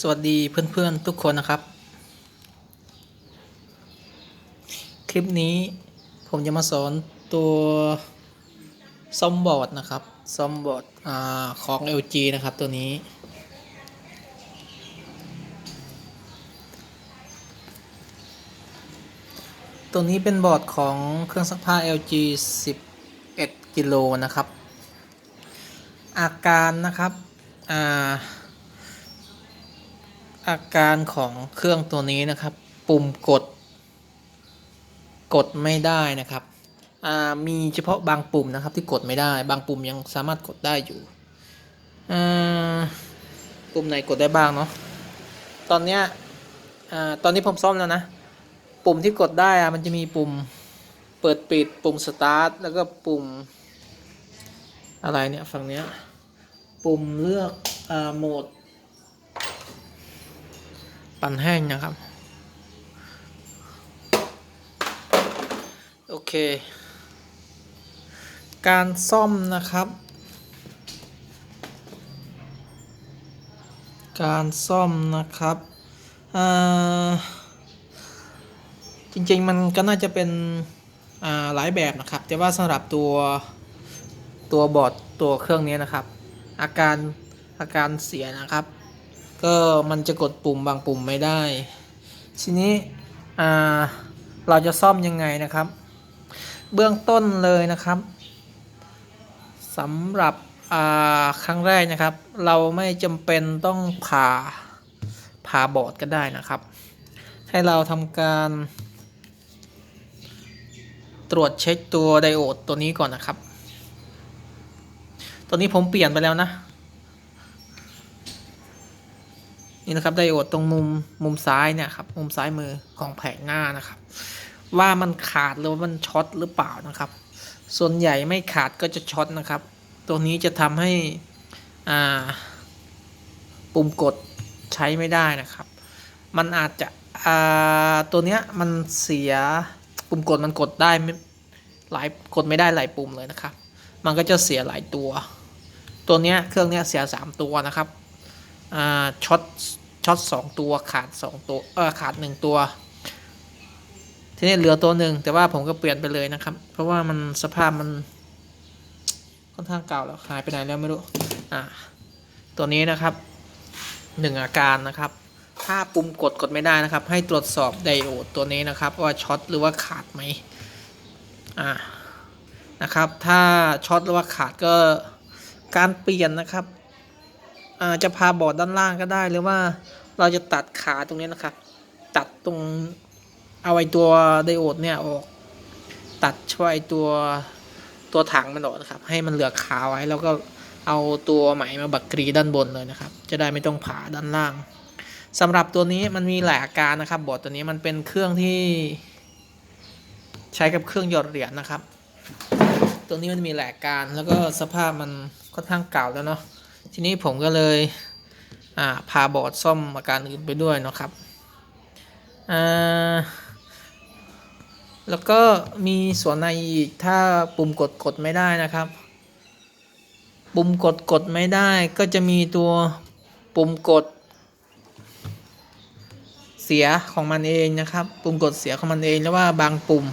สวัสดีเพื่อนๆทุกคนนะครับ คลิปนี้ผมจะมาสอนตัวซอมบอร์ดนะครับซอมบอร์ดอของ LG นะครับตัวนี้ ตัวนี้เป็นบอร์ดของเครื่องซักผ้า LG 11 กิโลนะครับ อาการนะครับอ่า อาการของเครื่องตัวนี้นะครับ ปุ่มกด กดไม่ได้นะครับมีเฉพาะบางปุ่มนะครับที่กดไม่ได้ บางปุ่มยังสามารถกดได้อยู่ปุ่มไหนกดได้บ้างเนาะตอนเนี้ยตอนนี้ผมซ่อมแล้วนะ ปุ่มที่กดได้อะมันจะมีปุ่มเปิดปิดปุ่มสตาร์ทแล้วก็ปุ่มอะไรเนี่ยฝั่งเนี้ยปุ่มเลือกอโหมด ปั่นแห้งนะครับ โอเค การซ่อมนะครับ การซ่อมนะครับจริงๆมันก็น่าจะเป็นหลายแบบนะครับ แต่ว่าสำหรับตัวตัวบอร์ดตัวเครื่องนี้นะครับ อาการอาการเสียนะครับ ก็มันจะกดปุ่มบางปุ่มไม่ได้ ทีนี้เราจะซ่อมยังไงนะครับ เบื้องต้นเลยนะครับสำหรับครั้งแรกนะครับ เราไม่จำเป็นต้องผ่าผ่าบอร์ดก็ได้นะครับ ให้เราทำการตรวจเช็คตัวไดโอดตัวนี้ก่อนนะครับ ตัวนี้ผมเปลี่ยนไปแล้วนะ นี่นะครับไดโอดตรงมุมมุมซ้ายเนี่ยครับมุมซ้ายมือของแผงหน้านะครับ ว่ามันขาดหรือว่ามันช็อตหรือเปล่านะครับ ส่วนใหญ่ไม่ขาดก็จะช็อตนะครับ ตัวนี้จะทำให้อ่าปุ่มกดใช้ไม่ได้นะครับ มันอาจจะอ่าตัวเนี้ยมันเสียปุ่มกดมันกดได้ไม่หลายกดไม่ได้หลายปุ่มเลยนะครับ มันก็จะเสียหลายตัว ตัวเนี้ยเครื่องเนี้ยเสียสามตัวนะครับ อ่าช็อตช็อตสองตัวขาดสองตัวเออขาดหนึ่งตัว ทีนี้เหลือตัวหนึ่งแต่ว่าผมก็เปลี่ยนไปเลยนะครับ เพราะว่ามันสภาพมันค่อนข้างเก่าแล้วหายไปไหนแล้วไม่รู้อ่าตัวนี้นะครับหนึ่งอาการนะครับ ถ้าปุ่มกดกดไม่ได้นะครับ ให้ตรวจสอบไดโอดตัวนี้นะครับ ว่าช็อตหรือว่าขาดไหมอ่านะครับ ถ้าช็อตหรือว่าขาดก็การเปลี่ยนนะครับ จะพาบอร์ดด้านล่างก็ได้หรือว่าเราจะตัดขาตรงนี้นะครับ ตัดตรงเอาไอ้ตัวไดโอดเนี่ยออก ตัดช่วยตัวตัวถังมันออกนะครับ ให้มันเหลือขาไว้แล้วก็เอาตัวไหมมาบักกรีด้านบนเลยนะครับ จะได้ไม่ต้องผ่าด้านล่างสำหรับตัวนี้มันมีหลายอาการนะครับ บอร์ดตัวนี้มันเป็นเครื่องที่ ใช้กับเครื่องหยอดเหรียญนะครับ ตัวนี้มันมีหลายอาการแล้วก็สภาพมันค่อนข้างเก่าแล้วเนาะ ทีนี้ผมก็เลยาพาบอร์ดซ่อมอาการอื่นไปด้วยนะครับแล้วก็มีส่วนในอีกถ้าปุ่มกดกดไม่ได้นะครับ ปุ่มกดกดไม่ได้ก็จะมีตัวปุ่มกด เสียของมันเองนะครับ ปุ่มกดเสียของมันเองแล้วว่าบางปุ่ม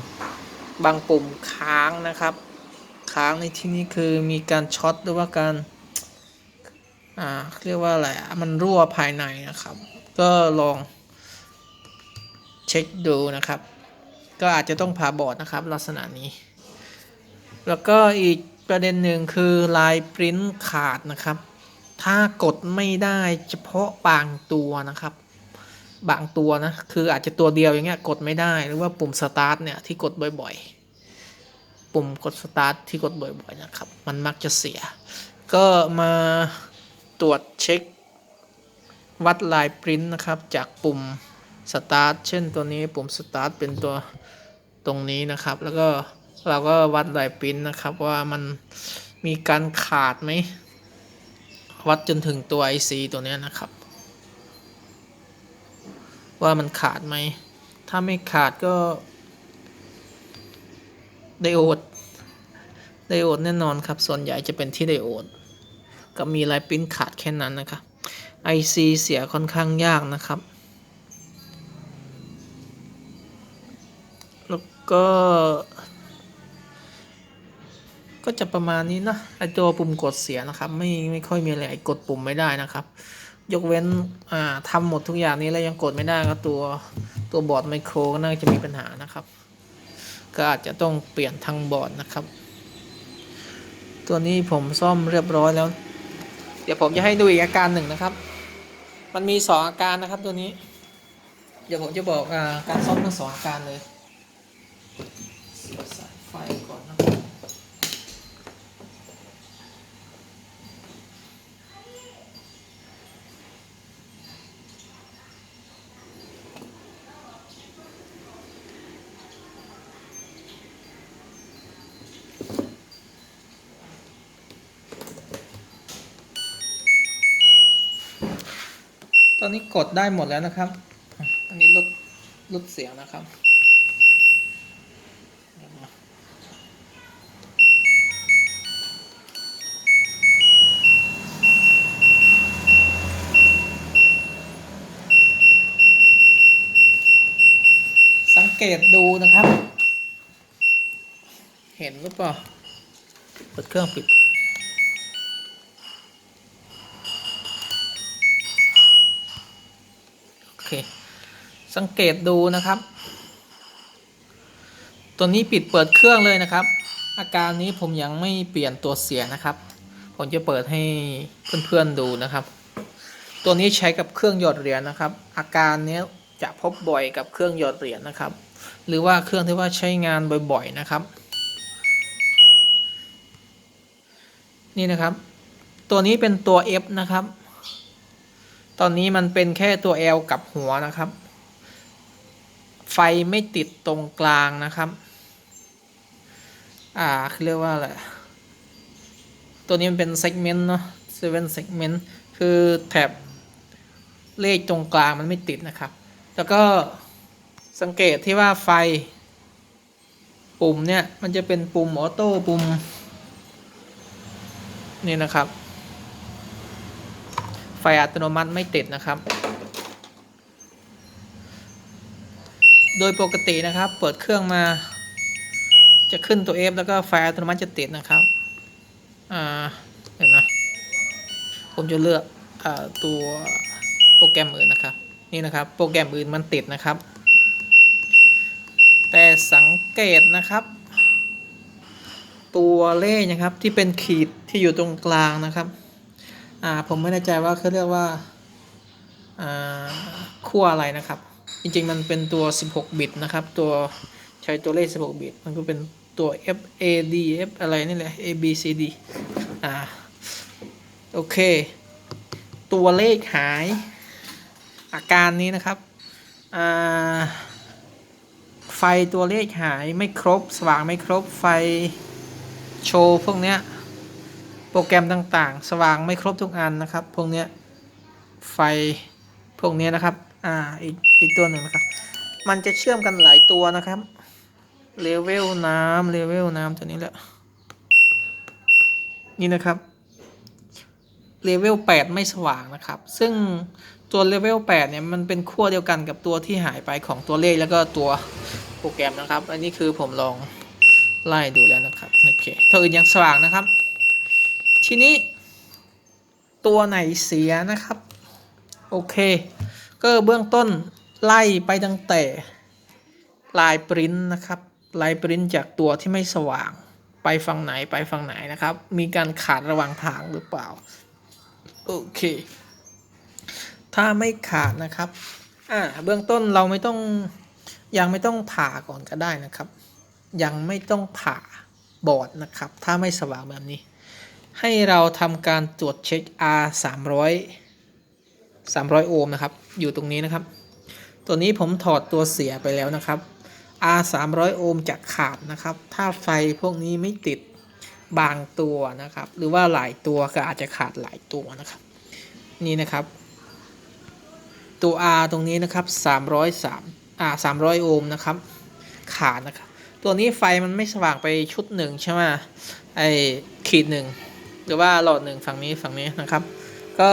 บางปุ่มค้างนะครับ ค้างในที่นี้คือมีการช็อตหรือว่าการ อ่าเรียกว่าอะไรอะมันรั่วภายในนะครับ ก็ลองเช็คดูนะครับ ก็อาจจะต้องผ่าบอร์ดนะครับ ลักษณะนี้ แล้วก็อีกประเด็นหนึ่งคือลายปริ้นขาดนะครับ ถ้ากดไม่ได้เฉพาะบางตัวนะครับ บางตัวนะ คืออาจจะตัวเดียวอย่างเงี้ยกดไม่ได้หรือว่าปุ่มสตาร์ทเนี่ยที่กดบ่อยๆ ปุ่มกดสตาร์ทที่กดบ่อยๆนะครับ มันมักจะเสีย ก็มา ตรวจเช็ค วัดลายปริ้นนะครับ จากปุ่มสตาร์ทเช่นตัวนี้ปุ่มสตาร์ทเป็นตัวตรงนี้นะครับ แล้วก็เราก็วัดลายปริ้นนะครับว่ามันมีการขาดไหม วัดจนถึงตัว IC ตัวนี้นะครับ ว่ามันขาดไหม ถ้าไม่ขาดก็ไดโอดไดโอดแน่นอนครับ ส่วนใหญ่จะเป็นที่ไดโอด ก็มีลายปิ้นขาดแค่นั้นนะครับ IC เสียค่อนข้างยากนะครับ แล้วก็ ก็จะประมาณนี้นะไอตัวปุ่มกดเสียนะครับ ไม่ไม่ค่อยมีอะไรกดปุ่มไม่ได้นะครับ ยกเว้นอ่าทำหมดทุกอย่างนี้แล้วยังกดไม่ได้ก็ตัวตัวบอร์ดไมโครก็น่าจะมีปัญหานะครับ ก็อาจจะต้องเปลี่ยนทางบอร์ดนะครับ ตัวนี้ผมซ่อมเรียบร้อยแล้ว เดี๋ยวผมจะให้ดูอีกอาการหนึ่งนะครับ มันมีสองอาการนะครับตัวนี้ เดี๋ยวผมจะบอกอาการซ่อมทั้งสองอาการเลยเสียบสายไฟก่อนนะครับ ต อนนี้กดได้หมดแล้วนะครับ อันนี้ลดลดเสียงนะครับสังเกตดูนะครับ เห็นหรือเปล่า เปิดเครื่องปิด สังเกตดูนะครับ ตัวนี้ปิดเปิดเครื่องเลยนะครับ อาการนี้ผมยังไม่เปลี่ยนตัวเสียงนะครับ ผมจะเปิดให้เพื่อนๆดูนะครับ ตัวนี้ใช้กับเครื่องหยอดเหรียญนะครับ อาการนี้จะพบบ่อยกับเครื่องหยอดเหรียญนะครับ หรือว่าเครื่องที่ว่าใช้งานบ่อยๆนะครับ นี่นะครับ ตัวนี้เป็นตัว F นะครับ ตอนนี้มันเป็นแค่ตัว L กับหัวนะครับ ไฟไม่ติดตรงกลางนะครับ อ่าเรียกว่าอะไร ตัวนี้มันเป็น segment เนาะ7 segment คือแถบเลขตรงกลางมันไม่ติดนะครับ แล้วก็สังเกตที่ว่าไฟปุ่มเนี่ย มันจะเป็นปุ่มออโต้ปุ่ม นี่นะครับ ไฟอัตโนมัติไม่ติดนะครับ โดยปกตินะครับ เปิดเครื่องมา จะขึ้นตัว F แล้วก็ไฟอัตโนมัติจะติดนะครับอ่าเห็นนะผมจะเลือกอตัวโปรแกรมอื่นนะครับ นี่นะครับ โปรแกรมอื่นมันติดนะครับ แต่สังเกตนะครับ ตัวเลขนะครับที่เป็นขีดที่อยู่ตรงกลางนะครับผมไม่แน่ใจว่าเขาเรียกว่าขั้วอะไรนะครับ จริงๆ มันเป็นตัว 16 บิตนะครับ ตัวใช้ตัวเลข 16 บิต มันก็เป็นตัว F A D F อะไรนี่แหละ A B C D อ่า โอเค ตัวเลขหาย อาการนี้นะครับ อ่า ไฟตัวเลขหายไม่ครบ สว่างไม่ครบ ไฟโชว์พวกเนี้ย โปรแกรมต่างๆ สว่างไม่ครบทุกอันนะครับ พวกเนี้ย ไฟพวกเนี้ยนะครับ อ่าอีกอีกตัวหนึ่งนะครับ มันจะเชื่อมกันหลายตัวนะครับเลเวลน้ำเลเวลน้ำตัวนี้แหละ นี่นะครับเลเวล8ไม่สว่างนะครับ ซึ่งตัวเลเวล8เนี่ยมันเป็นขั้วเดียวกันกับตัวที่หายไปของตัวเลขแล้วก็ตัวโปรแกรมนะครับ อันนี้คือผมลองไล่ดูแล้วนะครับโอเคตัวอื่นยังสว่างนะครับ ทีนี้ตัวไหนเสียนะครับ โอเค ก็เบื้องต้นไล่ไปตั้งแต่ลายปริ้นนะครับลายปริ้นจากตัวที่ไม่สว่างไปฝั่งไหนไปฝั่งไหนนะครับ มีการขาดระหว่างทางหรือเปล่า โอเค ถ้าไม่ขาดนะครับ อ่า เบื้องต้นเราไม่ต้องยังไม่ต้องผ่าก่อนก็ได้นะครับ ยังไม่ต้องผ่าบอร์ดนะครับ ถ้าไม่สว่างแบบนี้ ให้เราทำการตรวจเช็ค R 300 300 โอห์มนะครับ อยู่ตรงนี้นะครับ ตัวนี้ผมถอดตัวเสียไปแล้วนะครับ R 300โอห์มจะขาดนะครับ ถ้าไฟพวกนี้ไม่ติดบางตัวนะครับ หรือว่าหลายตัวก็อาจจะขาดหลายตัวนะครับ นี่นะครับ ตัว R ตรงนี้นะครับ 303อ่า300โอห์มนะครับ ขาดนะครับ ตัวนี้ไฟมันไม่สว่างไปชุดหนึ่งใช่ไหมไอขีดหนึ่งหรือว่าหลอดหนึ่งฝั่งนี้ฝั่งนี้นะครับ ก็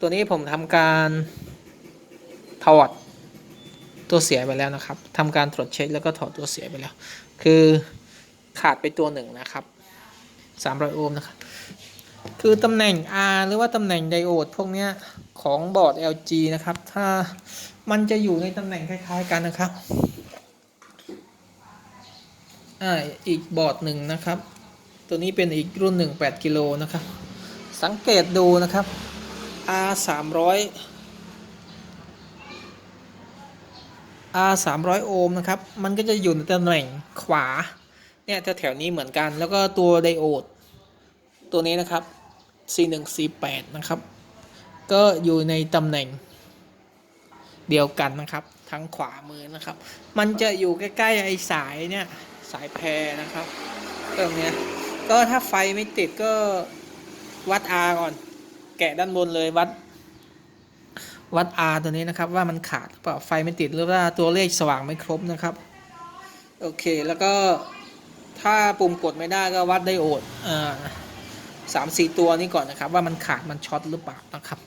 ตัวนี้ผมทำการ ถอดตัวเสียไปแล้วนะครับทำการตรวจเช็คแล้วก็ถอดตัวเสียไปแล้ว คือขาดไปตัวหนึ่งนะครับ300โอห์มนะครับ คือตำแหน่ง R หรือว่าตำแหน่งไดโอดพวกเนี้ยของบอร์ด LG นะครับ ถ้ามันจะอยู่ในตำแหน่งคล้ายๆกันนะครับอ่าอีกบอร์ดหนึ่งนะครับ ตัวนี้เป็นอีกรุ่นหนึ่ง8กิโลนะครับ สังเกตดูนะครับ R 300 R 300โอห์มนะครับ มันก็จะอยู่ในตำแหน่งขวา เนี่ยแถวๆนี้เหมือนกัน แล้วก็ตัวไดโอด ตัวนี้นะครับ C148 นะครับ ก็อยู่ในตำแหน่งเดียวกันนะครับ ทั้งขวามือนะครับ มันจะอยู่ใกล้ๆไอ้สายเนี่ยสายแพรนะครับตรงเนี้ยก็ถ้าไฟไม่ติดก็วัด R ก่อน แกะด้านบนเลยวัด วัด R ตัวนี้นะครับ ว่ามันขาดหรือเปล่าไฟไม่ติดหรือว่าตัวเลขสว่างไม่ครบนะครับ โอเคแล้วก็ถ้าปุ่มกดไม่ได้ก็วัดไดโอดสามสี่ตัวนี้ก่อนนะครับ ว่ามันขาดมันช็อตหรือเปล่านะครับ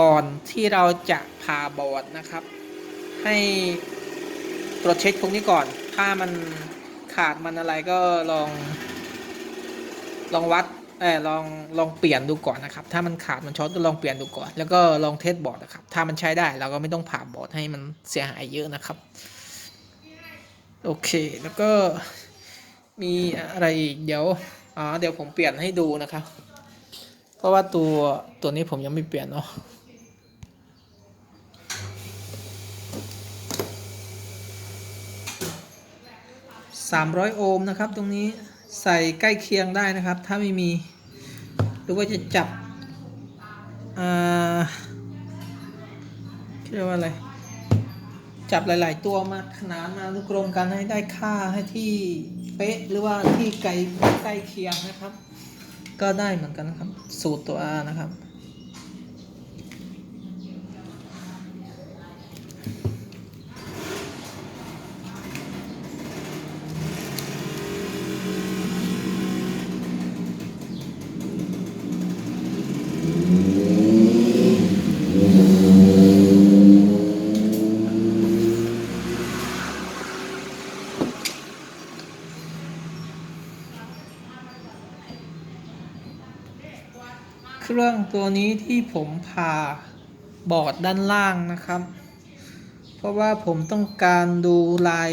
ก่อนที่เราจะผ่าบอร์ดนะครับ ให้ตรวจเช็คพวกนี้ก่อน ถ้ามันขาดมันอะไรก็ลองลองวัด เออลองลองเปลี่ยนดูก่อนนะครับ ถ้ามันขาดมันช็อตก็ลองเปลี่ยนดูก่อน แล้วก็ลองเทสบอร์ดนะครับ ถ้ามันใช้ได้เราก็ไม่ต้องผ่าบอร์ดให้มันเสียหายเยอะนะครับ โอเค แล้วก็มีอะไรอีกเดี๋ยวอ๋อเดี๋ยวผมเปลี่ยนให้ดูนะครับ เพราะว่าตัวตัวนี้ผมยังไม่เปลี่ยนเนาะสามร้อยโอห์มนะครับตรงนี้ ใส่ใกล้เคียงได้นะครับ ถ้าไม่มี หรือว่าจะจับเรียกว่าอะไร จับหลาย ๆ ตัวมาขนานมาลูกกรงกันให้ได้ค่าให้ที่เป๊ะหรือว่าที่ไกลใกล้เคียงนะครับ ก็ได้เหมือนกันนะครับ สูตรตัว R นะครับ นี้ที่ผมผ่าบอร์ดด้านล่างนะครับ เพราะว่าผมต้องการดูลาย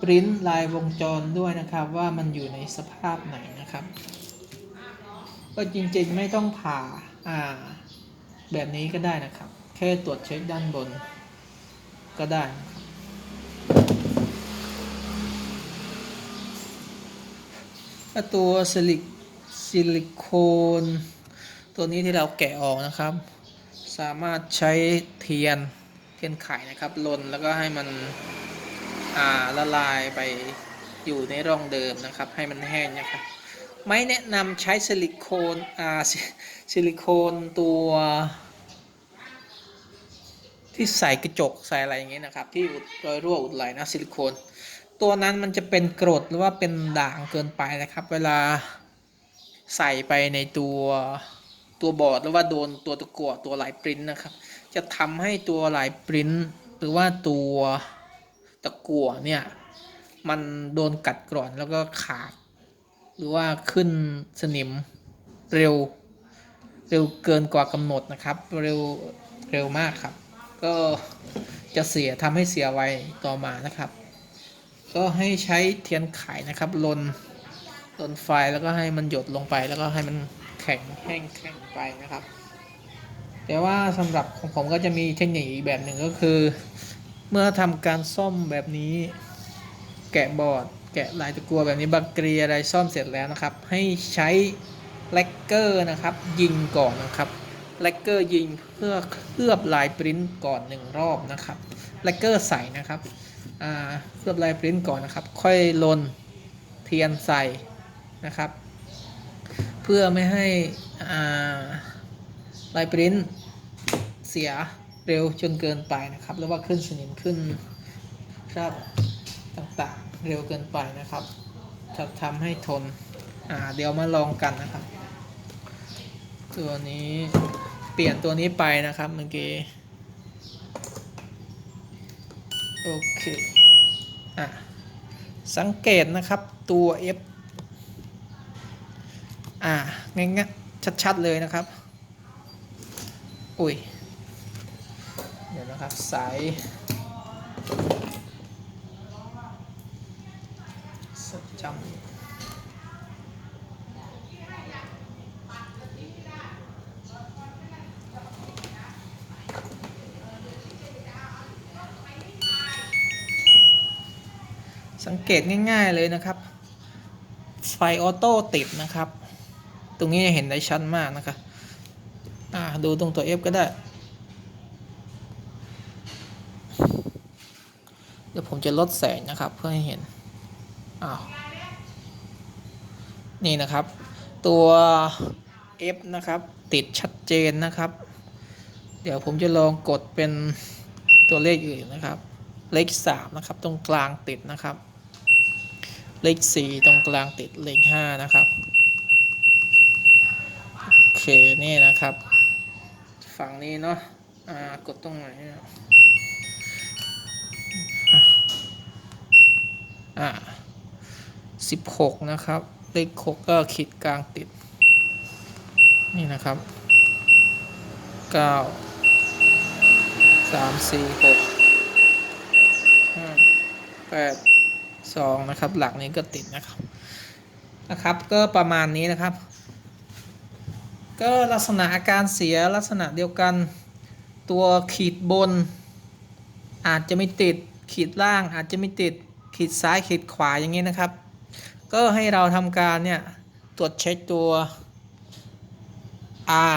ปริ้นลายวงจรด้วยนะครับ ว่ามันอยู่ในสภาพไหนนะครับ ก็จริงๆไม่ต้องผ่าอ่าแบบนี้ก็ได้นะครับ แค่ตรวจเช็คด้านบนก็ได้ตัวซิลิซิลิโคน ตัวนี้ที่เราแกะออกนะครับ สามารถใช้เทียนเทียนไขนะครับลนแล้วก็ให้มันอ่าละลายไปอยู่ในร่องเดิมนะครับ ให้มันแห้งนะครับไม่แนะนำใช้ซิลิโคนอ่าซิซิลิโคนตัว ที่ใส่กระจกใส่อะไรอย่างเงี้ยนะครับ ที่อุดรอยรั่วอุดไหลนะซิลิโคน ตัวนั้นมันจะเป็นกรดหรือว่าเป็นด่างเกินไปนะครับ เวลาใส่ไปในตัว ตัวบอร์ดหรือว่าโดนตัวตะกั่วตัวลายปริ้นนะครับ จะทำให้ตัวลายปริ้นหรือว่าตัวตะกั่วเนี่ยมันโดนกัดกร่อนแล้วก็ขาด หรือว่าขึ้นสนิมเร็ว เร็วเกินกว่ากำหนดนะครับ เร็วเร็วมากครับ ก็จะเสียทำให้เสียไวต่อมานะครับ ก็ให้ใช้เทียนไขนะครับลนลนไฟแล้วก็ให้มันหยดลงไปแล้วก็ให้มัน แข็งแห้งแข็งไปนะครับ แต่ว่าสำหรับของผมก็จะมีเทคนิคอีกแบบหนึ่งก็คือ เมื่อทำการซ่อมแบบนี้ แกะบอร์ดแกะลายตะกัวแบบนี้บักเกรียอะไรซ่อมเสร็จแล้วนะครับ ให้ใช้แลกเกอร์นะครับ ยิงก่อนนะครับแลกเกอร์ยิงเพื่อเคลือบลายปริ้นก่อนหนึ่งรอบนะครับแลกเกอร์ใส่นะครับเคลือบลายปริ้นก่อนนะครับ ค่อยลนเทียนใส่นะครับ พื่อไม่ให้อ่าลายปริ้นเสียเร็วจนเกินไปนะครับหรือว่าขึ้นสนิมขึ้นครับต่างๆเร็วเกินไปนะครับจะทำให้ทนอ่าเดี๋ยวมาลองกันนะครับ ตัวนี้เปลี่ยนตัวนี้ไปนะครับเมื่อกี้โอเคอะสังเกตนะครับตัว F อ่าง่ายๆชัด ๆ เลยนะครับ อุ้ย เดี๋ยวนะครับสายสจำสังเกตง่าย ๆเลยนะครับ ไฟออโต้ติดนะครับ ตรงนี้จะเห็นได้ชัดมากนะครับอ่าดูตรงตัว F ก็ได้ เดี๋ยวผมจะลดแสงนะครับเพื่อให้เห็น อ้าว นี่นะครับ ตัว F นะครับติดชัดเจนนะครับ เดี๋ยวผมจะลองกดเป็นตัวเลขอื่นนะครับ เลข3นะครับ ตรงกลางติดนะครับ เลข4ตรงกลางติดเลข5นะครับ เคนี่นะครับ ฝั่งนี้เนาะอ่ากดตรงไหนอ่าสิบหกนะครับ เลขหกก็ขีดกลางติด นี่นะครับเก้าสามสี่หกห้าแปดสองนะครับ หลักนี้ก็ติดนะครับนะครับ ก็ประมาณนี้นะครับ ก็ลักษณะอาการเสียลักษณะเดียวกัน ตัวขีดบน อาจจะไม่ติดขีดล่างอาจจะไม่ติดขีดซ้ายขีดขวาอย่างนี้นะครับ ก็ให้เราทำการเนี่ยตรวจเช็คตัว R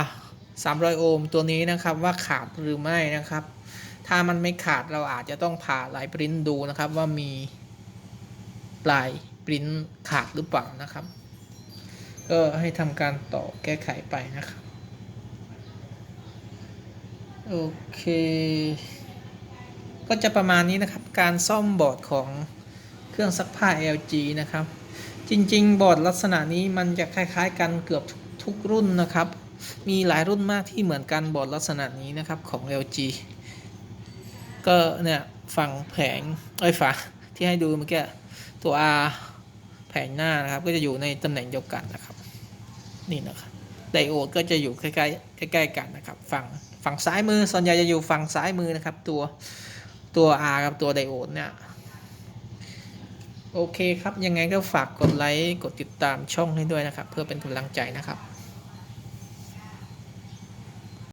300 โอห์มตัวนี้นะครับว่าขาดหรือไม่นะครับ ถ้ามันไม่ขาดเราอาจจะต้องผ่าลายปริ้นดูนะครับว่ามีลายปริ้นขาดหรือเปล่านะครับ ก็ให้ทำการต่อแก้ไขไปนะครับ โอเค ก็จะประมาณนี้นะครับ การซ่อมบอร์ดของเครื่องซักผ้า LG นะครับ จริง ๆ บอร์ดลักษณะนี้มันจะคล้าย ๆ กันเกือบทุกรุ่นนะครับ มีหลายรุ่นมากที่เหมือนกันบอร์ดลักษณะนี้นะครับของ LG ก็เนี่ยฝั่งแผงไอ้ฝาที่ให้ดูเมื่อกี้ตัว R แผงหน้านะครับก็จะอยู่ในตำแหน่งเดียวกันนะครับ นี่นะครับไดโอดก็จะอยู่ใกล้ๆใกล้ๆกันนะครับฝั่งฝั่งซ้ายมือส่วนใหญ่จะอยู่ฝั่งซ้ายมือนะครับ ตัวตัว R กับตัวไดโอดเนี่ยโอเคครับ ยังไงก็ฝากกดไลค์ กดติดตามช่องให้ด้วยนะครับ เพื่อเป็นกำลังใจนะครับ